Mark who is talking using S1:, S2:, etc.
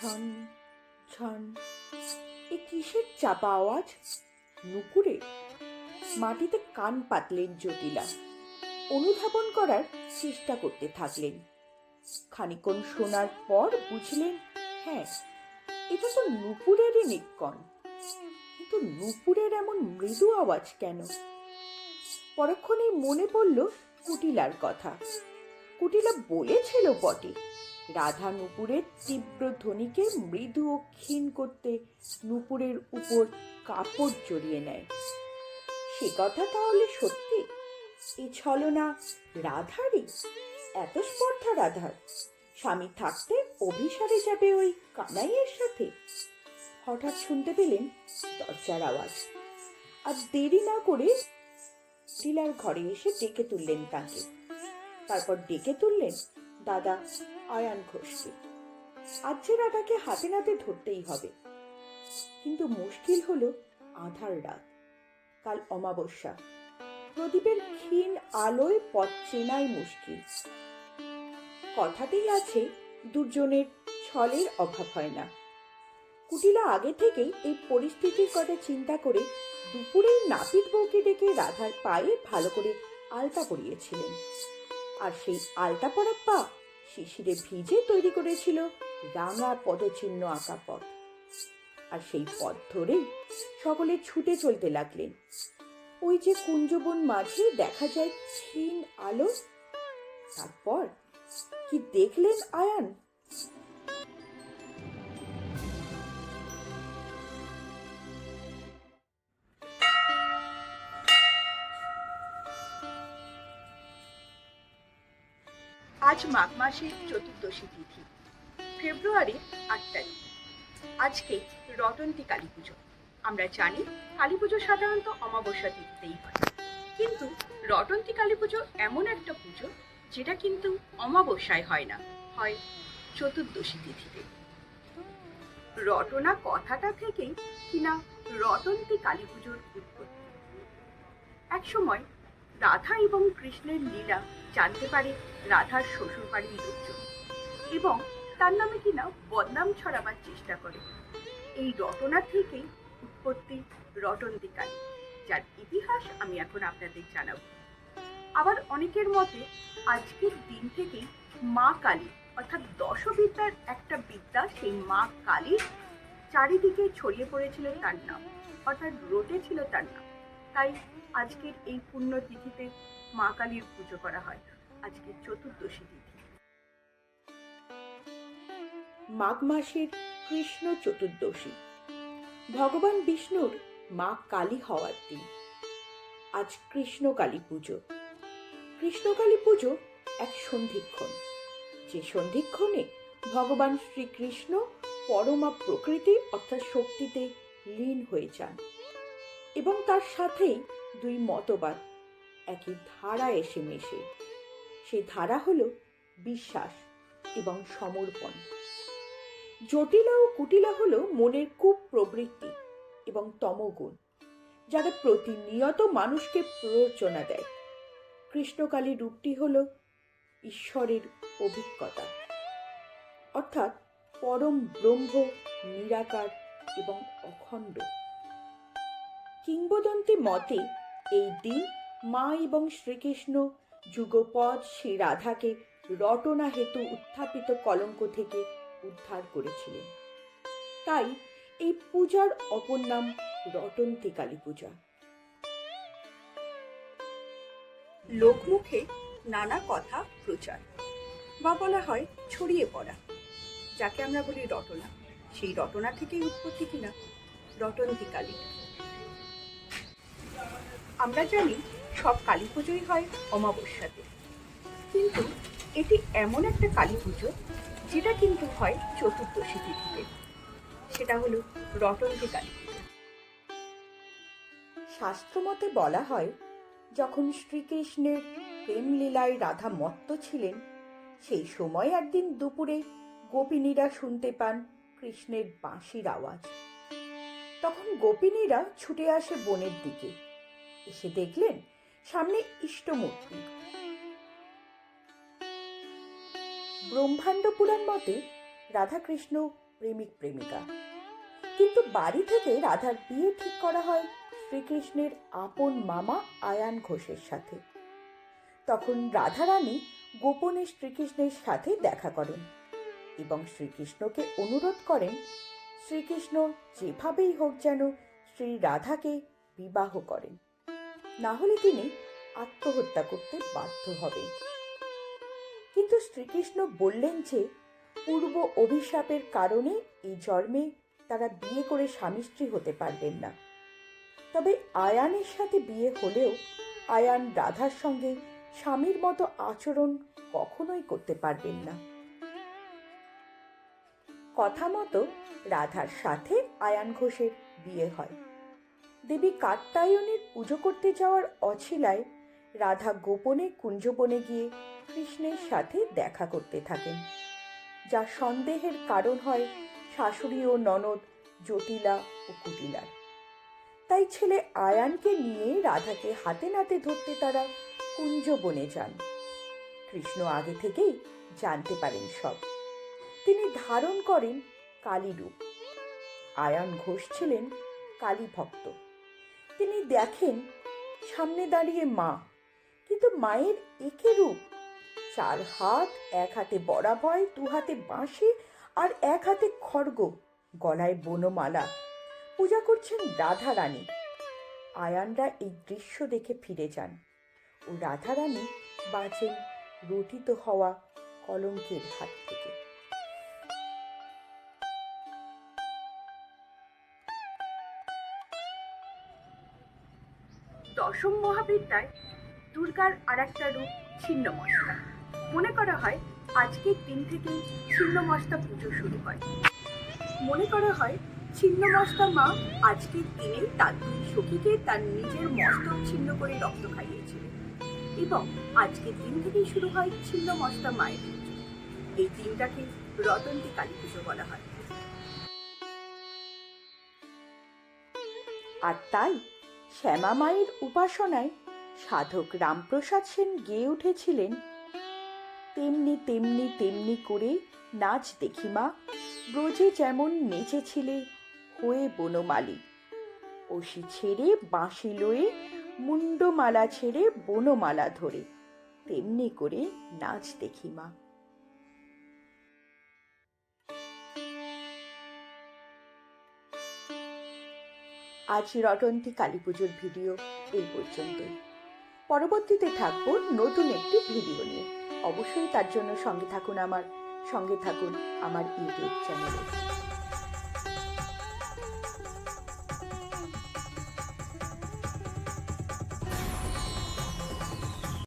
S1: ছন ছন এ কিসের চাপা আওয়াজ? নুপুরে মাটিতে কান পাতলেন জটিলা অনুধাবন করার চেষ্টা করতে থাকলেন। খানিকক্ষণ শোনার পর বুঝলেন হ্যাঁ এটা তো নুপুরেরই নিক্কণ কিন্তু নুপুরের এমন মৃদু আওয়াজ কেন? পরক্ষণেই মনে পড়ল কুটিলার কথা। কুটিলা বলেছিল বটে। রাধা নুপুরের তীব্র ধ্বনিকে মৃদু ও ক্ষীণ করতে নুপুরের উপর কাপড় জড়িয়ে নেয়। সে কথা তাহলে সত্যি? এই ছলনা রাধারই? এত স্পর্ধা রাধার। স্বামী থাকতে অভিসারে যাবে ওই কানাইয়ের সাথে? হঠাৎ শুনতে পেলেন দরজার আওয়াজ। আর দেরি না করে টিলার ঘরে এসে ডেকে তুললেন তাকে। তারপর ডেকে তুললেন, দাদা আয়ান ঘোষকে আজ যে হাতে নাতে ধরতেই হবে। কিন্তু মুশকিল হলো আধার রাত। কাল অমাবস্যা। প্রদীপের ক্ষীণ আলোয় পথ চেনাই মুশকিল। কথাতেই আছে দুজনের ছলের অভাব হয় না। কুটিলা আগে থেকেই এই পরিস্থিতির কথা চিন্তা করে দুপুরেই নাপিত বউকে ডেকে রাধার পায়ে ভালো করে আলতা পরিয়েছিলেন। আর সেই আলতা পরা পা শিশিরে ভিজে তৈরি করেছিল রাঙা পদচিহ্ন আঁকা পথ। আর সেই পথ ধরেই সকলে ছুটে চলতে লাগলেন। ওই যে কুঞ্জবন মাঝে দেখা যায় ক্ষীণ আলো। তারপর কি দেখলেন আয়ান?
S2: আজ মাঘ মাসের চতুর্দশী তিথি। ফেব্রুয়ারির আট তারিখ। আজকে রটন্তী কালী পুজো। আমরা জানি কালী পুজো সাধারণত অমাবস্যা তিথিতেই হয়। কিন্তু রটন্তী কালী পুজো এমন একটা পুজো যেটা কিন্তু অমাবস্যায় হয় না, হয় চতুর্দশী তিথিতে। রটনা কথাটা থেকেই কিনা রটন্তী কালী পুজোর উৎপত্তি। একসময় রাধা এবং কৃষ্ণের লীলা জানতে পারে রাধার শ্বশুরবাড়ির লোকজন। এবং তার নামে কিনা বদনাম ছড়াবার চেষ্টা করে। এই রটনা থেকেই উৎপত্তি রটন্তী কালী যার ইতিহাস আমি এখন আপনাদের জানাব। আবার অনেকের মতে আজকের দিন থেকেই মা কালী, অর্থাৎ দশবিদ্যার একটা বিদ্যা সেই মা কালীর চারিদিকে ছড়িয়ে পড়েছিল তার নাম, অর্থাৎ রটেছিল তার নাম। তাই আজকের এই পুণ্য তিথিতে মা কালীর পুজো করা হয়। আজকে চতুর্দশী তিথি।
S1: মাঘ মাসের কৃষ্ণ চতুর্দশী। ভগবান বিষ্ণুর মা কালী হওয়ার দিন। আজ কৃষ্ণ কালী পুজো। কৃষ্ণ কালী পুজো এক সন্ধিক্ষণ। যে সন্ধিক্ষণে ভগবান শ্রীকৃষ্ণ পরমা প্রকৃতি অর্থাৎ শক্তিতে লীন হয়ে যান। এবং তার সাথেই দুই মতবাদ, একই ধারা এসে মেশে। সেই ধারা হল বিশ্বাস এবং সমর্পণ। জটিলা ও কুটিলা হলো মনের কূপ প্রবৃত্তি এবং তমগুণ, যারা প্রতিনিয়ত মানুষকে প্ররোচনা দেয়। কৃষ্ণকালী রূপটি হল ঈশ্বরের অভিজ্ঞতা। অর্থাৎ পরম ব্রহ্ম, নিরাকার এবং অখণ্ড। কিংবদন্তি মতে, এই দিন মা এবং শ্রীকৃষ্ণ যুগপদ শ্রী রাধাকে রটনা হেতু উত্থাপিত কলঙ্ক থেকে উদ্ধার করেছিলেন। তাই এই পূজার অপর নাম রটন্তী কালী পূজা।
S2: লোকমুখে নানা কথা প্রচার। বা বলা হয় ছড়িয়ে পড়া। যাকে আমরা বলি রটনা। সেই রটনা থেকেই উৎপত্তি কিনা? রটন্তী কালী আমরা জানি সব কালী পুজোই হয় অমাবস্যাতে। কিন্তু এটি এমন একটা কালী পুজো যেটা কিন্তু হয় চতুর্দশী তিথিতে। সেটা হলো রটন্তী কালী
S1: শাস্ত্রমতে বলা হয়, যখন শ্রীকৃষ্ণের প্রেম লীলায় রাধা মত্ত ছিলেন, সেই সময় একদিন দুপুরে গোপিনীরা শুনতে পান কৃষ্ণের বাঁশির আওয়াজ। তখন গোপিনীরা ছুটে আসে বনের দিকে। এসে দেখলেন সামনে ইষ্টমূর্তি। ব্রহ্মাণ্ড পুরাণ মতে রাধাকৃষ্ণ প্রেমিক প্রেমিকা। কিন্তু বাড়ি থেকে রাধার বিয়ে ঠিক করা হয় শ্রীকৃষ্ণের আপন মামা আয়ান ঘোষের সাথে। তখন রাধারানী গোপনে শ্রীকৃষ্ণের সাথে দেখা করেন এবং শ্রীকৃষ্ণকে অনুরোধ করেন, শ্রীকৃষ্ণ যেভাবেই হোক যেন শ্রী রাধাকে বিবাহ করেন। না হলে তিনি আত্মহত্যা করতে বাধ্য হবেন। কিন্তু শ্রীকৃষ্ণ বললেন যে, পূর্ব অভিশাপের কারণে এই জন্মে তারা বিয়ে করে স্বামী স্ত্রী হতে পারবেন না। তবে আয়ানের সাথে বিয়ে হলেও আয়ান রাধার সঙ্গে স্বামীর মতো আচরণ কখনোই করতে পারবেন না। কথা মতো রাধার সাথে আয়ান ঘোষের বিয়ে হয়। দেবী কাত্তায়নের পুজো করতে যাওয়ার অছিলায় রাধা গোপনে কুঞ্জবনে গিয়ে কৃষ্ণের সাথে দেখা করতে থাকেন। যা সন্দেহের কারণ হয় শাশুড়ি ও ননদ জটিলা ও কুটিলার। তাই ছেলে আয়ানকে নিয়ে রাধাকে হাতে নাতে ধরতে তারা কুঞ্জবনে যান। কৃষ্ণ আগে থেকেই জানতে পারেন সব। তিনি ধারণ করেন কালীরূপ। আয়ান ঘোষ ছিলেন কালী ভক্ত তিনি দেখেন সামনে দাঁড়িয়ে মা, কিন্তু মায়ের একে রূপ। চার হাত, এক হাতে বরাভয় দু হাতে বাঁশি আর এক হাতে খড়গ, গলায় বনমালা। পূজা করছেন রাধা রানী আয়ানরা এই দৃশ্য দেখে ফিরে যান। ও রাধা রানী বাঁচেন রটিত হওয়া কলঙ্কের হাত থেকে।
S2: দশম মহাবিদ্যায় দুর্গার আর একটা রূপ ছিন্নমস্তা। মনে করা হয় আজকের দিন থেকেই ছিন্নমস্তা পুজো শুরু হয়। মনে করা হয় ছিন্নমস্তা মা আজকের দিনেই তার দুই সখীকে তার নিজের মস্তক ছিন্ন করে রক্ত খাইয়েছিলেন এবং আজকের দিন থেকেই শুরু হয় ছিন্নমস্তা মায়ের পুজো। এই দিনটাকে রতন্তী কালী পুজো বলা হয়।
S1: আর তাই শ্যামা মায়ের উপাসনায় সাধক রামপ্রসাদ সেন গেয়ে উঠেছিলেন। তেমনি তেমনি তেমনি করে নাচ দেখি মা, ব্রজে যেমন নেচেছিলে হয়ে বনমালী। ওসি ছেড়ে বাঁশি লয়ে মুন্ডমালা ছেড়ে বনমালা ধরে, তেমনি করে নাচ দেখি আজ রটন্তি কালী পুজোর ভিডিও এই পর্যন্তই। পরবর্তীতে থাকব নতুন একটি ভিডিও নিয়ে। অবশ্যই তার জন্য সঙ্গে থাকুন আমার, সঙ্গে থাকুন আমার ইউটিউব চ্যানেলে।